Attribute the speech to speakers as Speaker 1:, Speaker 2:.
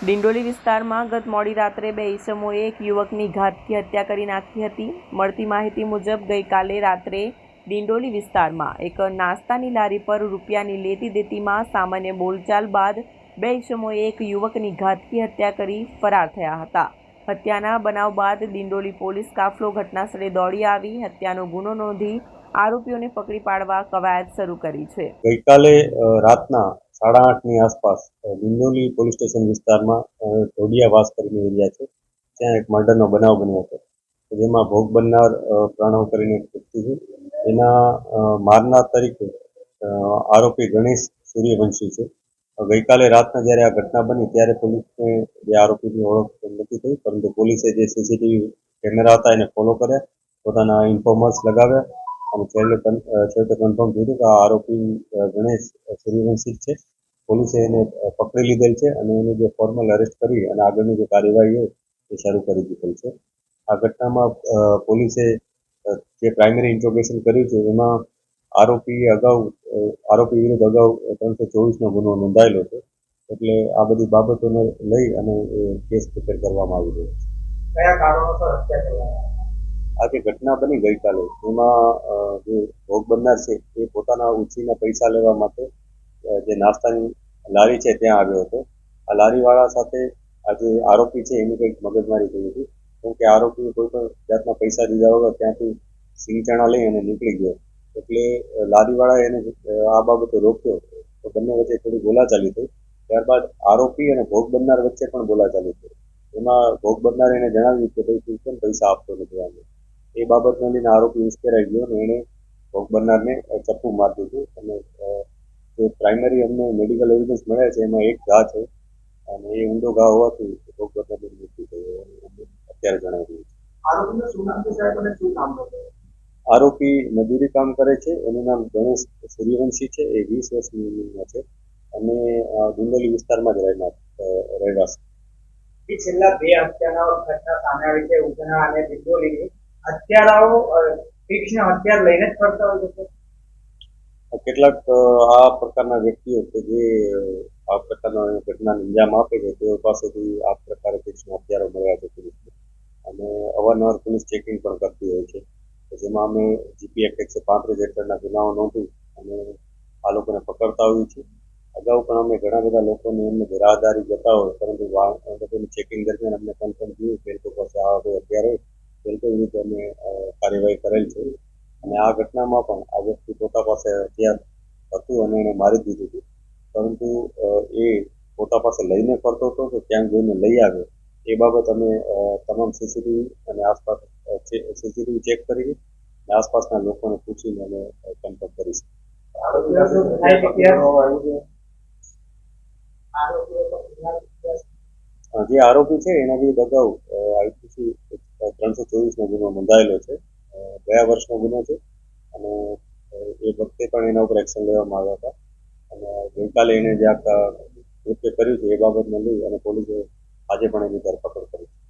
Speaker 1: ડિંડોલી વિસ્તારમાં ગત મોડી રાત્રે બે ઈસમોએ એક યુવકની ઘાતકી હત્યા કરી નાખી હતી. મળતી માહિતી મુજબ ગઈકાલે રાત્રે ડિંડોલી વિસ્તારમાં એક નાસ્તાની લારી પર રૂપિયાની લેતી દેતીમાં સામાન્ય બોલચાલ બાદ બે ઈસમોએ એક યુવકની ઘાતકી હત્યા કરી ફરાર થયા હતા. હત્યાના બનાવ બાદ ડિંડોલી પોલીસ કાફલો ઘટનાસ્થળે દોડી આવી. હત્યાનો ગુનો નોંધી આરોપીઓને પકડી પાડવા કવાયત શરૂ કરી છે.
Speaker 2: ગઈકાલે રાતના સાડા આઠની આસપાસ ડિંડોલી પોલીસ સ્ટેશન વિસ્તારમાં અ, ઢોડિયા વાસ કરીને એરિયા છે. ત્યાં એક મર્ડરનો બનાવ બન્યો હતો. જેમાં ભોગ બનનાર પ્રણવ કરીને એક વ્યક્તિ છે. એના મારનાર તરીકે આરોપી ગણેશ સૂર્યવંશી છે. ગઈકાલે રાતના જ્યારે આ ઘટના બની ત્યારે પોલીસને જે આરોપીની ઓળખ નથી થઈ પરંતુ પોલીસે જે સીસીટીવી કેમેરા હતા એને ફોલો કર્યા પોતાના ઇન્ફોર્મર્સ લગાવ્યા અને છેલ્લે છેવટે કન્ફર્મ થયું કે આ આરોપી ગણેશ સૂર્યવંશી છે. પોલીસે એને પકડી લીધેલ છે અને એને જે ફોર્મલ અરેસ્ટ કરી અને આગળની જે કાર્યવાહી હોય એ શરૂ કરી દીધેલ છે. આ ઘટનામાં પોલીસે જે પ્રાઇમરી ઇન્ટ્રોગેશન કર્યું છે એમાં આરોપી અગાઉ આરોપી વિરુદ્ધ અગાઉ ત્રણસો ચોવીસનો ગુનો નોંધાયેલો છે. એટલે આ બધી બાબતોને લઈ અને એ કેસ પ્રિપેર કરવામાં આવી રહ્યો છે.
Speaker 3: કયા કારણોસર હત્યા કરવામાં
Speaker 2: આ જે ઘટના બની ગઈકાલે એમાં જે ભોગ બનનાર છે એ પોતાના ઉછીના પૈસા લેવા માટે જે નાસ્તાની લારી છે, ત્યાં આવ્યો હતો. આ લારીવાળા સાથે આ જે આરોપી છે, એની કંઈક મગજમારી થઈ હતી. કેમ કે આરોપીએ કોઈ પણ જાતના પૈસા દીધા વગર ત્યાંથી સિંગચણા લઈ અને નીકળી ગયો. એટલે લારીવાળાએ એને આ બાબતે રોક્યો. તો બંને વચ્ચે થોડી બોલાચાલી થઈ. ત્યારબાદ આરોપી અને ભોગ બનનાર વચ્ચે પણ બોલાચાલી થઈ. એમાં ભોગ બનનાર એને જણાવ્યું કે ભાઈ, તું કેમ પૈસા આપતો નથી આને? એ બાબતને લઈને આરોપી ઉશ્કેરાઈ ગયો અને એણે ભોગ બનનારને ચપ્પુ મારી દીધું અને જે પ્રાઇમરી અમને મેડિકલ એવિડન્સ મળ્યા છે એમાં એક ઘા છે. અને એ ઊંડો ઘા હોવાથી ભોગ બનનારનું મૃત્યુ થયું અત્યારે જણાવી રહ્યું છે. આરોપી મજૂરી કામ કરે છે. એનું નામ ગણેશ સૂર્યવંશી છે. એ વીસ વર્ષની ઉંમરનો છે. અને ગુંડોલી વિસ્તારમાં જ રહેનાર રહેવાસી.
Speaker 3: છેલ્લા બે હત્યાના ઘટના સામે આવી છે. ઉધના અને દિંડોલીની હત્યારાઓ તીક્ષ્ણ હથિયાર લઈને જ ફરતા હોય છે
Speaker 2: કેટલાક આ પ્રકારના વ્યક્તિઓ કે જે આ પ્રકારના ઘટનાને અંજામ આપે છે, તેઓ પાસેથી આ પ્રકારે તીક્ષ્ણ હથિયારો મળ્યા છે પોલીસને. અને અવારનવાર પોલીસ ચેકિંગ પણ કરતી હોય છે. જેમાં અમે જીપીએફ એકસો પાંત્રીસ હેઠળના ગુનાઓ નોંધી અને આ લોકોને પકડતા હોઈએ છીએ. અગાઉ પણ અમે ઘણા બધા લોકોને એમને રાહદારી જતા હોય, પરંતુ લોકોની ચેકિંગ દરમિયાન અમને કન્ફર્મ થયું કે લોકો પાસે આવા કોઈ હથિયાર હોય, તો વિરુદ્ધ અમે કાર્યવાહી કરેલ છે. અને આ ઘટનામાં પણ આ વ્યક્તિ પોતા પાસે હથિયાર હતું અને એને મારી દીધું હતું. પરંતુ એ પોતા પાસે લઈને ફરતો હતો કે ક્યાંક જોઈને લઈ આવ્યો, એ બાબત અમે તમામ સીસીટીવી અને આસપાસ સીસીટીવી ચેક કરી અને આસપાસના લોકોને પૂછીને અમે કન્ફર્મ કરીશું. જે આરોપી છે, એના વિરુદ્ધ અગાઉ આઈપીસી ત્રણસો ચોવીસનો ગુનો નોંધાયેલો છે. ગયા વર્ષનો ગુનો છે. અને એ વખતે પણ એના ઉપર એક્શન લેવામાં આવ્યા હતા. અને ગઈકાલે એને જે આ કૃત્ય કર્યું છે એ બાબતને લઈ અને પોલીસે આજે પણ એની ધરપકડ